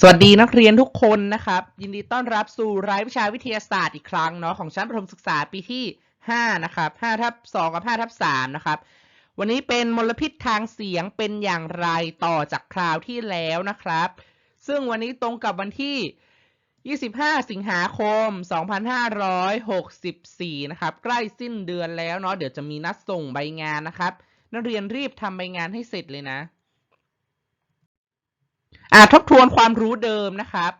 สวัสดีนักเรียนทุกคนนะครับ ยินดีต้อนรับสู่รายวิชาวิทยาศาสตร์อีกครั้งเนาะของชั้นประถมศึกษาปีที่ 5 นะครับ5ทับ2กับ5ทับ3นะครับ วันนี้เป็นมลพิษทางเสียงเป็นอย่างไรต่อจากคราวที่แล้วนะครับ ซึ่งวันนี้ตรงกับวันที่ 25 สิงหาคม 2564 นะครับ ใกล้สิ้นเดือนแล้วเนาะเดี๋ยวจะมีนัดส่งใบงานนะครับ นักเรียนรีบทำใบงานให้เสร็จเลยนะ อ่าทบทวนความรู้เดิมนะครับ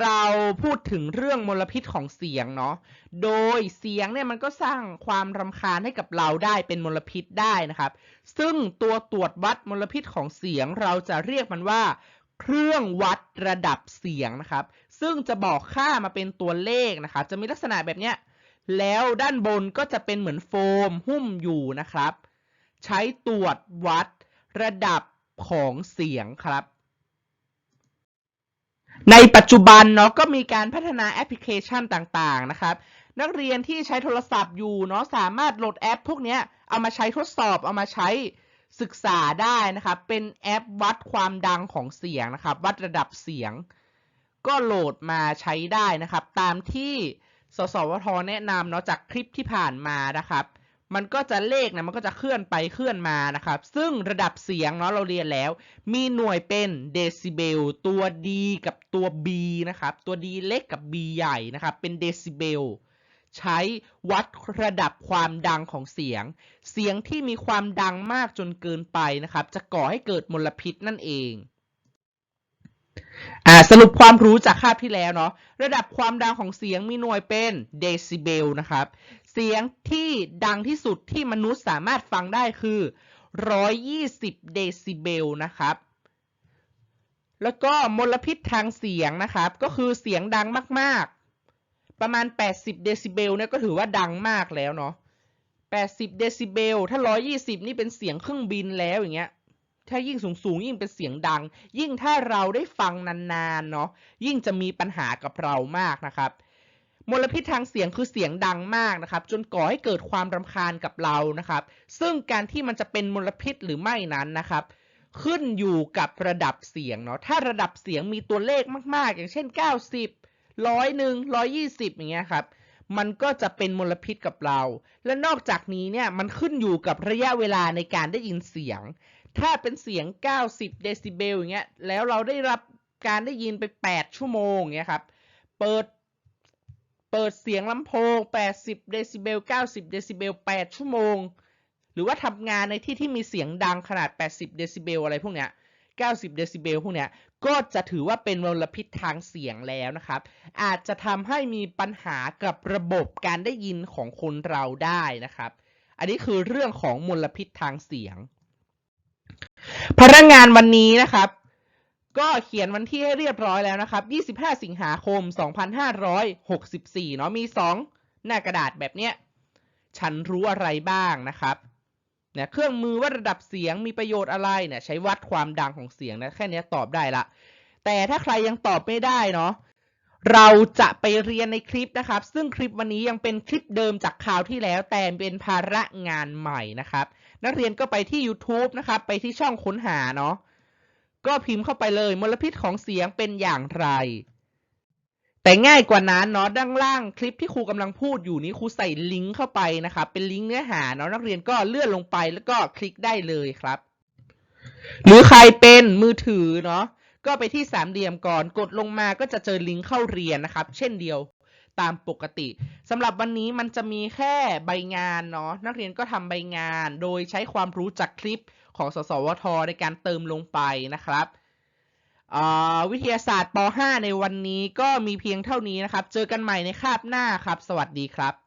เราพูดถึงเรื่องมลพิษของเสียงเนาะโดยเสียงเนี่ยมันก็สร้างความรำคาญให้กับเราได้เป็นมลพิษได้นะครับ ซึ่งตัวตรวจวัดมลพิษของเสียงเราจะเรียกมันว่า เครื่องวัดระดับเสียงนะครับ ซึ่งจะบอกค่ามาเป็นตัวเลขนะครับจะมีลักษณะแบบเนี้ยแล้วด้านบนก็จะเป็นเหมือนโฟมหุ้มอยู่นะครับ ใช้ตรวจวัดระดับของเสียงครับ ในปัจจุบันเนาะก็มีการพัฒนาแอปพลิเคชันต่างๆนะครับนักเรียนที่ใช้โทรศัพท์อยู่เนาะสามารถโหลดแอป พวกนี้เอามาใช้ทดสอบเอามาใช้ศึกษาได้นะครับ เป็นแอปวัดความดังของเสียงนะครับ วัดระดับเสียง ก็โหลดมาใช้ได้นะครับ ตามที่สสวทแนะนำเนาะจากคลิปที่ผ่านมานะครับ มันก็จะเลขนะมันก็จะเคลื่อนไปเคลื่อนมานะครับ ซึ่งระดับเสียงเนาะเราเรียนแล้ว มีหน่วยเป็นเดซิเบลตัว D กับตัว B นะครับ ตัว D เล็กกับ B ใหญ่นะครับ เป็นเดซิเบลใช้วัดระดับความดังของเสียง เสียงที่มีความดังมากจนเกินไปนะครับ จะก่อให้เกิดมลพิษนั่นเองอ่าสรุปความรู้จากคาบที่แล้วเนาะระดับความดังของเสียงมีหน่วยเป็นเดซิเบลนะครับ เสียงที่ดังที่สุดที่มนุษย์สามารถฟังได้คือ 120 เดซิเบลนะครับ แล้วก็มลพิษทางเสียงนะครับ ก็คือเสียงดังมากๆ ประมาณ 80 เดซิเบลเนี่ยก็ถือว่าดังมากแล้วเนาะ 80 เดซิเบล ถ้า 120 นี่เป็นเสียงเครื่องบินแล้วอย่างเงี้ย ถ้ายิ่งสูงสูงๆยิ่งเป็นเสียงดัง ยิ่งถ้าเราได้ฟังนานๆ เนาะ ยิ่งจะมีปัญหากับเรามากนะครับ มลพิษทางเสียงคือเสียงดังมากนะครับ จนก่อให้เกิดความรำคาญกับเรานะครับ ซึ่งการที่มันจะเป็นมลพิษหรือไม่นั้นนะครับขึ้นอยู่กับระดับเสียงเนาะ ถ้าระดับเสียงมีตัวเลขมาก ๆ อย่างเช่น 90ร้อยหนึ่งร้อยยี่สิบอย่างเงี้ยครับ มันก็จะเป็นมลพิษกับเรา และนอกจากนี้เนี่ยมันขึ้นอยู่กับระยะเวลาในการได้ยินเสียง ถ้าเป็นเสียง 90 เดซิเบลอย่างเงี้ย แล้วเราได้รับการได้ยินไป 8 ชั่วโมงอย่างเงี้ยครับ เปิด เปิดเสียงลำโพง 80 เดซิเบล 90 เดซิเบล 8 ชั่วโมง หรือว่าทำงานในที่ที่มีเสียงดังขนาด 80 เดซิเบลอะไรพวกเนี้ย 90 เดซิเบลพวกเนี้ย ก็จะถือว่าเป็นมลพิษทางเสียงแล้วนะครับ อาจจะทำให้มีปัญหากับระบบการได้ยินของคนเราได้นะครับ อันนี้คือเรื่องของมลพิษทางเสียง พนักงานวันนี้นะครับ ก็เขียนวันที่ให้เรียบร้อยแล้วนะครับ 25 สิงหาคม 2564 เนาะ มี 2 หน้ากระดาษแบบเนี้ย ฉันรู้อะไรบ้างนะครับเนี่ยเครื่องมือวัดระดับเสียงมีประโยชน์อะไรเนี่ยใช้วัดความดังของเสียงนะแค่นี้ตอบได้ละ แต่ถ้าใครยังตอบไม่ได้เนาะเราจะไปเรียนในคลิปนะครับ ซึ่งคลิปวันนี้ยังเป็นคลิปเดิมจากคราวที่แล้ว แต่เป็นภาระงานใหม่นะครับ นักเรียนก็ไปที่ YouTube นะครับ ไปที่ช่องค้นหาเนาะ ก็พิมพ์เข้าไปเลยมลพิษของเสียงเป็นอย่างไร แต่ง่ายกว่านั้นเนาะด้านล่างคลิปที่ครูกำลังพูดอยู่นี้ครูใส่ลิงก์เข้าไปนะครับเป็นลิงก์เนื้อหาเนาะนักเรียนก็เลื่อนลงไปแล้วก็คลิกได้เลยครับ หรือใครเป็นมือถือเนาะก็ไปที่สามเหลี่ยมก่อนกดลงมาก็จะเจอลิงก์เข้าเรียนนะครับ เช่นเดียว ตามปกติสำหรับวันนี้มันจะมีแค่ใบงานเนาะนักเรียนก็ทำใบงาน โดยใช้ความรู้จากคลิปของสสวท ในการเติมลงไปนะครับวิทยาศาสตร์ป .5 ในวันนี้ก็มีเพียงเท่านี้นะครับ เจอกันใหม่ในคาบหน้าครับ สวัสดีครับ